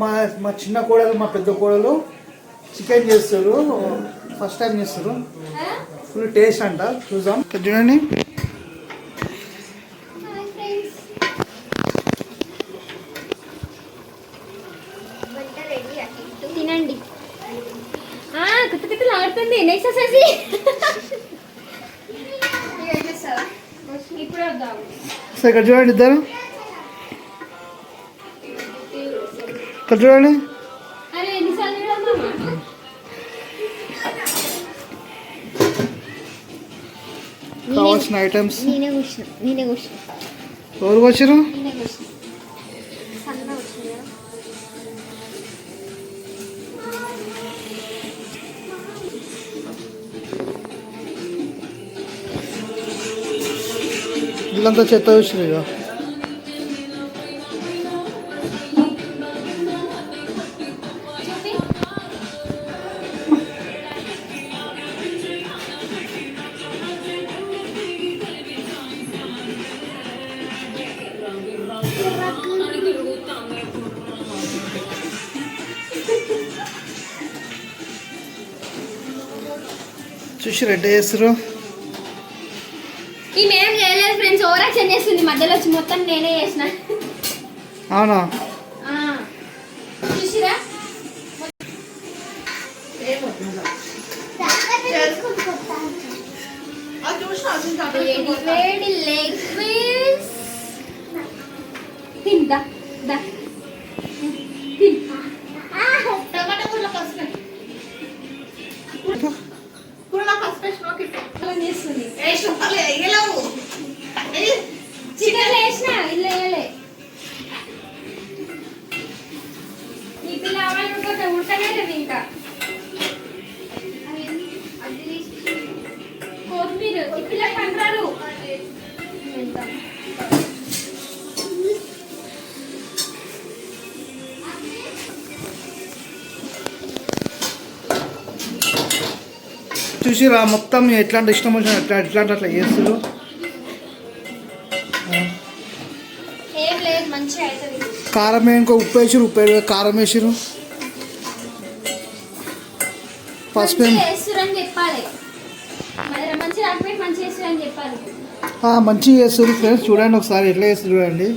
మా మా చిన్న కోడలు మా పెద్ద కోడలు చికెన్ చేస్తారు. ఫస్ట్ టైం చేస్తారు. ఫుల్ టేస్ట్ అంట. చూద్దాం. చూడండి. తినండి. కుత్త కుత్తలు ఆడుతుంది నెక్స్ట్ ఇక్కడ చూడండి ఇద్దరు. ఇక్కడ చూడండి అరే ఎన్నిసార్లు చూడమ్మా కావాల్సిన ఐటమ్స్ నేనే కూర్చున్నా నేనే కూర్చున్నా ఎవరు వచ్చారు నేనే కూర్చున్నా సన్నగా వచ్చింది కదా వీళ్ళంతా చెత్త వచ్చినాయి చూసి రెడ్డి చేస్తారు ఏం చేయలేదు ఫ్రెండ్స్ చేస్తుంది. మధ్యలో వచ్చి మొత్తం నేనే చేసిన. అవునా. చూసిరా వేడి వేడి లెగ్ పీస్ తిందా దా తిన్ చూసిరా మొత్తం ఎట్లాంటి ఇష్టం వచ్చిన ఎట్లా ఎట్లాంటి అట్లా చేస్తారు కారం ఇంకో ఉప్పు వేసారు ఉప్పు వేయరు, కారం వేసారు పసుపు మంచిగా చేస్తారు ఫ్రెండ్స్. చూడండి ఒకసారి ఎట్లా చేస్తారు చూడండి.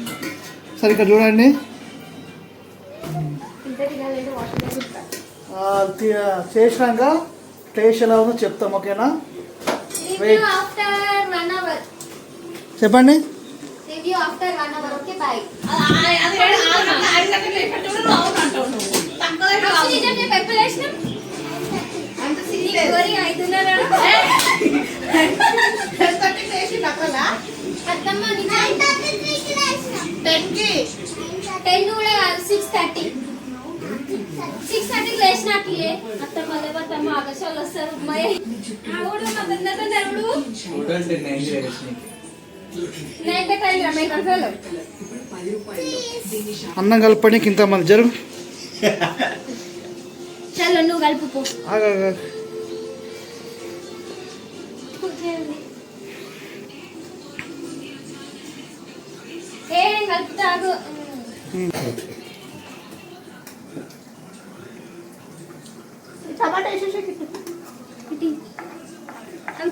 సరే ఇక్కడ చూడండి. చేసినాక టేస్ట్ ఎలా ఉందో చెప్తాం ఓకేనా? అవర్ చెప్పండి. రివ్యూ టెన్ కూడా కాదు సిక్స్ థర్టీ సిక్స్ థర్టీకి లేచినట్లే అత్తమ్మ లేవత్తమ్మ ఆకాశాలు వస్తారు అమ్మాయి ఆవిడ మా తొందరగా నరుడు నైట్ టైం అమెరికన్ ఫెలో అన్నం కలపడానికి ఇంత మంది జరుగు. చలో నువ్వు కలుపు కలుపుతాగు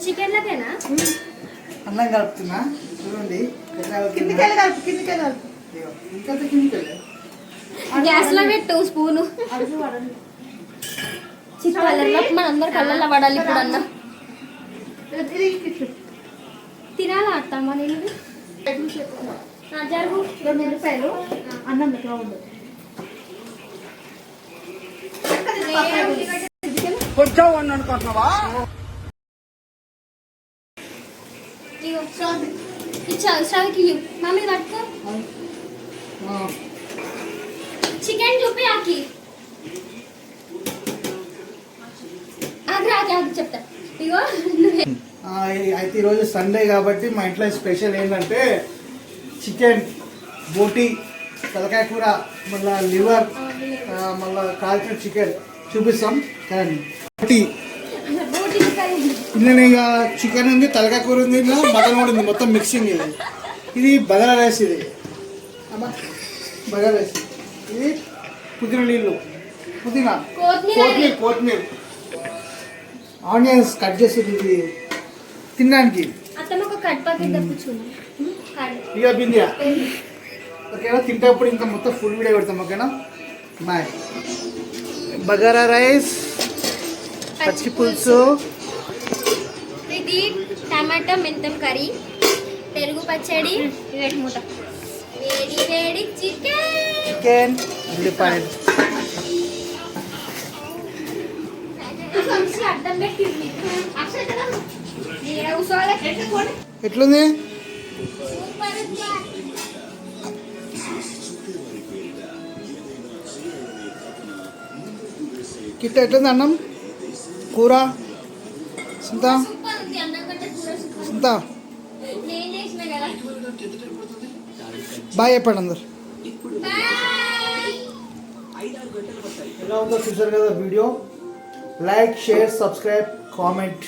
చికెన్ లకేనా అన్నం కలుపుతున్నా. చూడండి. ఎట్లా కలుపుతున్నా. కిందికెళ్ళి కలుపు కిందికెళ్ళి కలుపు. ఇదిగో, ఇంకా కిందికి వెళ్ళే. గ్యాస్లో పెట్టు స్పూను. కళ్ళల్లో మన అందరు కళ్ళల్లో పడాలి ఇప్పుడు అన్న. తినాలా అత్తమ్మ నేను? రెండు ఉల్లిపాయలు అన్నం ఎట్లా ఉండదు శ్రావికి మమ్మీ పట్టుకో. ఆ, చికెన్ చూపి ఆకి. చెప్తా. ఇగో నువ్వే. ఆ, ఈ- అయితే ఈరోజు సండే కాబట్టి మా ఇంట్లో స్పెషల్ ఏంటంటే చికెన్ బోటి తలకాయ కూర మళ్ళా లివర్ మళ్ళా కాల్చిన చికెన్ చూపిస్తాం. బోటి. ఇందులో ఇక చికెన్ ఉంది తలకాయ కూర ఉంది ఇలా మటన్ కూడా ఉంది మొత్తం మిక్సింగ్ ఇది. ఇది బగారా రైస్ ఇది. అమ్మా బగారా రైస్. ఇది పుదీనా నీళ్ళు. పుదీనా. కొత్తిమీర. కొత్తిమీర ఆనియన్స్ కట్ చేసి తినడానికి. కట్ పాకెట్ తప్పించుకున్నాం కట్ ఇక బిందియా ఓకేనా తింటప్పుడు ఇంకా మొత్తం ఫుల్ వీడియో పెడతాం ఓకేనా బాయ్ బగారా రైస్ పచ్చి పులుసు ఇది టమాటా మెంతం కర్రీ పెరుగు పచ్చడి వేడి మూట వేడి వేడి చికెన్ చికెన్ ఉల్లిపాయలు అడ్డం పెట్టింది నేను కూర్చోవాలి ఎట్లుంది సూపర్ కిట్ట ఎట్లుంది అన్నం కూర సుంత సూపర్ ఉంది అన్నం కంటే కూర సూపర్ సుంత నేను చేసిన కదా బాయ్ చెప్పండి అందరు బాయ్ ఎలా ఉందో చూసారు కదా video like share subscribe comment